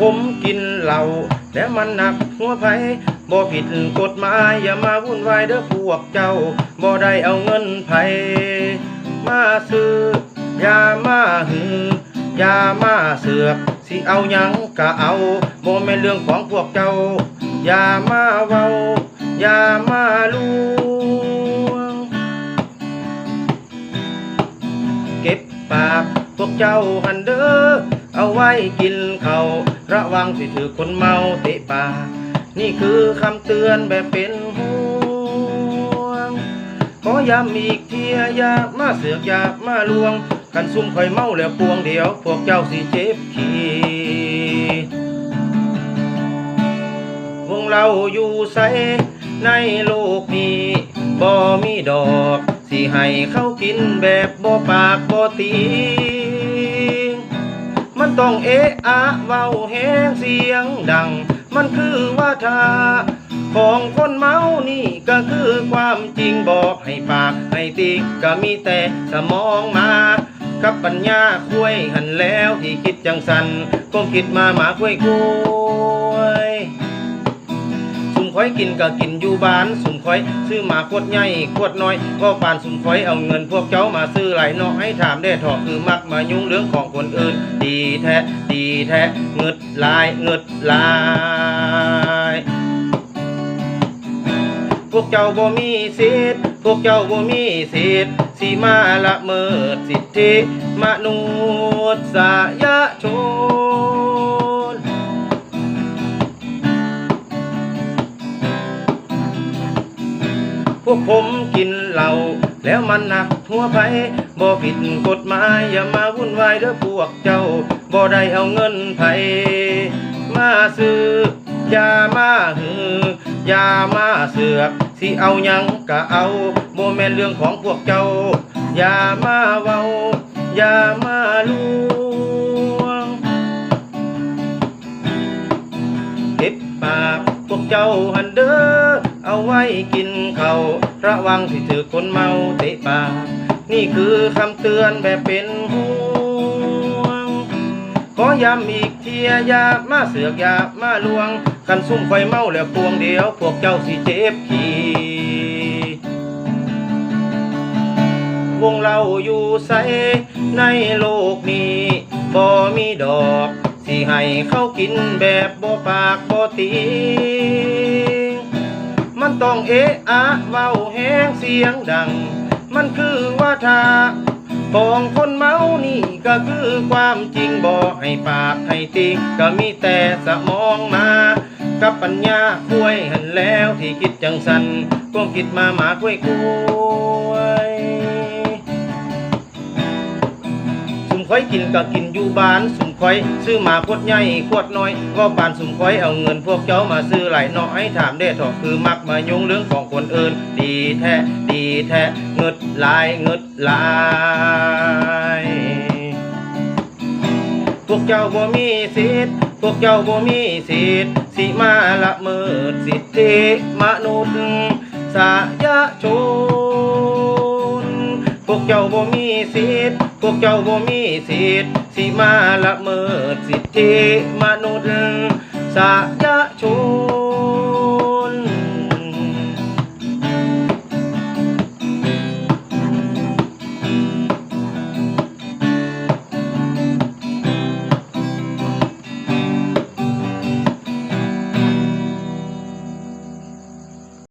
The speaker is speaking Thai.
ผมกินเหล้าแล้วมันหนักหัวไผบ่ผิดกฎหมายอย่ามาวุ่นวายเด้อพวกเจ้าบ่ได้เอาเงินไผมาซื้ออย่ามาหืออย่ามาเสือกสิเอาหยังก็เอาบ่แม่นเรื่องของพวกเจ้า อย่ามาเว้า อย่ามาลวงเก็บปากพวกเจ้าหันเด้อ เอาไว้กินเขาระวังสิถือคนเมาเตะปานี่คือคำเตือนแบบเป็นห่วง ขอย้ำอีกเทียยามาเสือกยามาลวง กันซุ่มคอยเมาแล้วปวงเดียว พวกเจ้าสิเจ็บขี้วงเราอยู่ใสในโลกนี้บ่มีดอก สิให้เขากินแบบบ่ปากบ่ตี มันต้องเอะอะเว้าแหงเสียงดัง มันคือว่าทาของคนเมานี่ก็คือความจริงบอกให้ปากให้ติก็มีแต่สมองมากับปัญญาคุยหันแล้วที่คิดจังสันก็คิดมาหมาคุยคุย คอยกินก็กินอยู่บ้านสุ่มคอย ซื้อมาขวดใหญ่ขวดน้อย ก็ปานสุ่มคอยเอาเงินพวกเจ้ามาซื้อไหลเนาะให้ถามได้ถอกคือมักมายุ่งเรื่องของคนอื่น ดีแท้ดีแท้เงิดลายเงิดลายพวกเจ้าบ่มีสิทธิ์พวกเจ้าบ่มีสิทธิ์สิมาละเมิดสิทธิมนุษยชน พวกผมกินเหล้าแล้วมันหนักหัวไผบ่ผิดกฎหมายอย่ามาวุ่นวายเด้อพวกเจ้าบ่ได้เอาเงินไผมาซื้ออย่ามาหืออย่ามาเสือกสิเอายังก็เอาบ่แม่นเรื่องของพวกเจ้าอย่ามาเว้าอย่ามาลวงเก็บปากพวกเจ้าหันเด้อ เอาไว้กินเขาระวังที่ถือคนเมาเตะปากนี่คือคำเตือนแบบเป็นห่วง ขอย้ำอีกเทียยามาเสือกอย่ามาลวง คันซุ่มไฟเมาแล้วพวงเดียว พวกเจ้าสิเจ็บขี้วงเราอยู่ใสในโลกนี้บ่มีดอก สิให้เขากินแบบบ่ปากบ่ตี ต้องเอะอะเว้าแหงเสียงดัง มันคือว่าทาของคนเมานี่ก็คือความจริงบอกให้ปากให้ติก็มีแต่สมองมา กับปัญญาคุยหันแล้วที่คิดจังสันความคิดมาหมาคุยคุย คอยกินก็กินอยู่บ้านสุ่มคอยซื้อมาขวดใหญ่ขวดน้อย ก็ปานสุ่มคอยเอาเงินพวกเจ้ามาซื้อหลายน้อยถามได้ถอกคือมักมายุ่งเรื่องของคนอื่น ดีแท้ดีแท้เงิดลายเงิดลายพวกเจ้าบ่มีสิทธิ์พวกเจ้าบ่มีสิทธิ์สิมาละเมิดสิทธิมนุษยช บ่มีสิทธิ์พวกเจ้าบ่มีสิทธิ์สิมาละเมิดสิทธิมนุษยชน